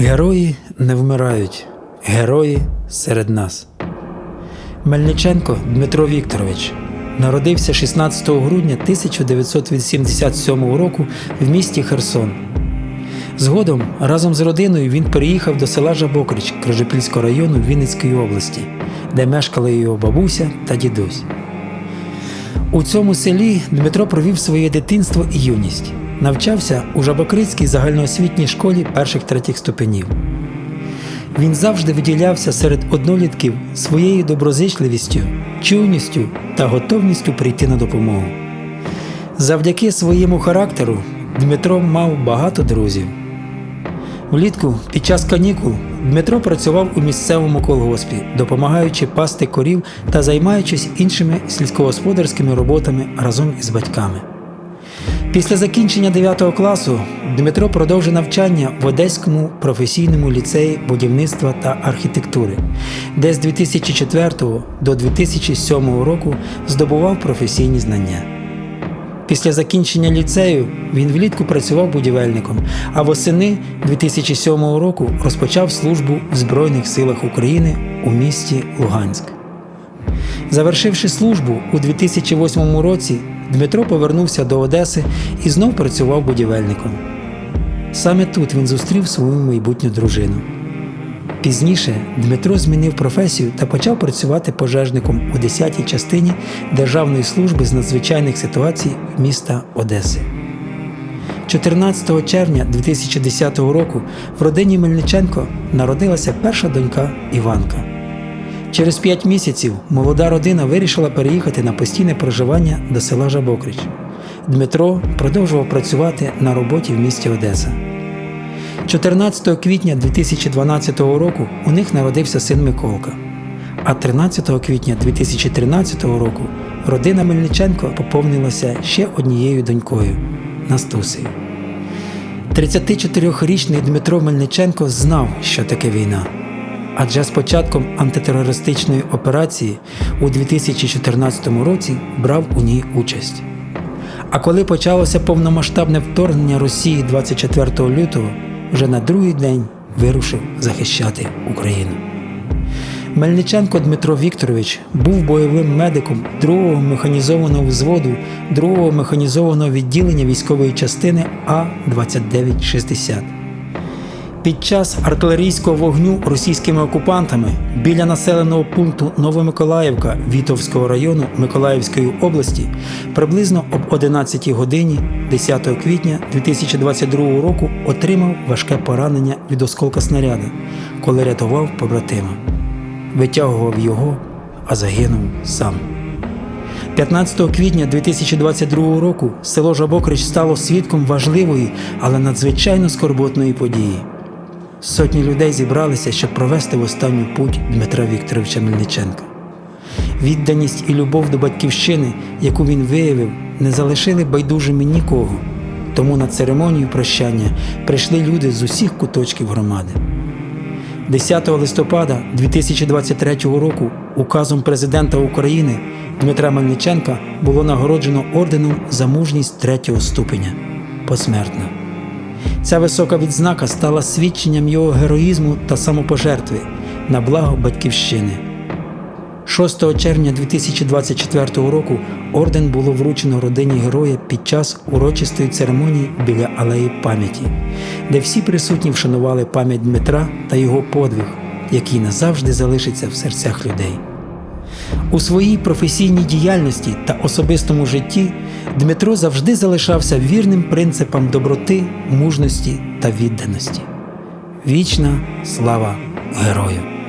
Герої не вмирають, герої серед нас. Мельниченко Дмитро Вікторович народився 16 грудня 1987 року в місті Херсон. Згодом разом з родиною він переїхав до села Жабокрич Крижопільського району Вінницької області, де мешкали його бабуся та дідусь. У цьому селі Дмитро провів своє дитинство і юність. Навчався у Жабокрицькій загальноосвітній школі перших третіх ступенів. Він завжди виділявся серед однолітків своєю доброзичливістю, чуйністю та готовністю прийти на допомогу. Завдяки своєму характеру Дмитро мав багато друзів. Влітку під час канікул Дмитро працював у місцевому колгоспі, допомагаючи пасти корів та займаючись іншими сільськогосподарськими роботами разом із батьками. Після закінчення 9 класу Дмитро продовжив навчання в Одеському професійному ліцеї будівництва та архітектури, де з 2004 до 2007 року здобував професійні знання. Після закінчення ліцею він влітку працював будівельником, а восени 2007 року розпочав службу в Збройних силах України у місті Луганськ. Завершивши службу у 2008 році, Дмитро повернувся до Одеси і знов працював будівельником. Саме тут він зустрів свою майбутню дружину. Пізніше Дмитро змінив професію та почав працювати пожежником у 10-й частині Державної служби з надзвичайних ситуацій міста Одеси. 14 червня 2010 року в родині Мельниченко народилася перша донька Іванка. Через п'ять місяців молода родина вирішила переїхати на постійне проживання до села Жабокрич. Дмитро продовжував працювати на роботі в місті Одеса. 14 квітня 2012 року у них народився син Миколка. А 13 квітня 2013 року родина Мельниченко поповнилася ще однією донькою Настусею. 34-річний Дмитро Мельниченко знав, що таке війна. Адже з початком антитерористичної операції у 2014 році брав у ній участь. А коли почалося повномасштабне вторгнення Росії 24 лютого, вже на другий день вирушив захищати Україну. Мельниченко Дмитро Вікторович був бойовим медиком 2-го механізованого взводу 2-го механізованого відділення військової частини А-2960. Під час артилерійського вогню російськими окупантами біля населеного пункту Новомиколаївка Вітовського району Миколаївської області приблизно об 11 годині 10 квітня 2022 року отримав важке поранення від осколка снаряда, коли рятував побратима. Витягував його, а загинув сам. 15 квітня 2022 року село Жабокрич стало свідком важливої, але надзвичайно скорботної події. Сотні людей зібралися, щоб провести в останню путь Дмитра Вікторовича Мельниченка. Відданість і любов до батьківщини, яку він виявив, не залишили байдужими нікого. Тому на церемонію прощання прийшли люди з усіх куточків громади. 10 листопада 2023 року указом президента України Дмитра Мельниченка було нагороджено орденом за мужність третього ступеня посмертно. Ця висока відзнака стала свідченням його героїзму та самопожертви на благо батьківщини. 6 червня 2024 року орден було вручено родині героя під час урочистої церемонії біля алеї пам'яті, де всі присутні вшанували пам'ять Дмитра та його подвиг, який назавжди залишиться в серцях людей. У своїй професійній діяльності та особистому житті Дмитро завжди залишався вірним принципам доброти, мужності та відданості. Вічна слава герою!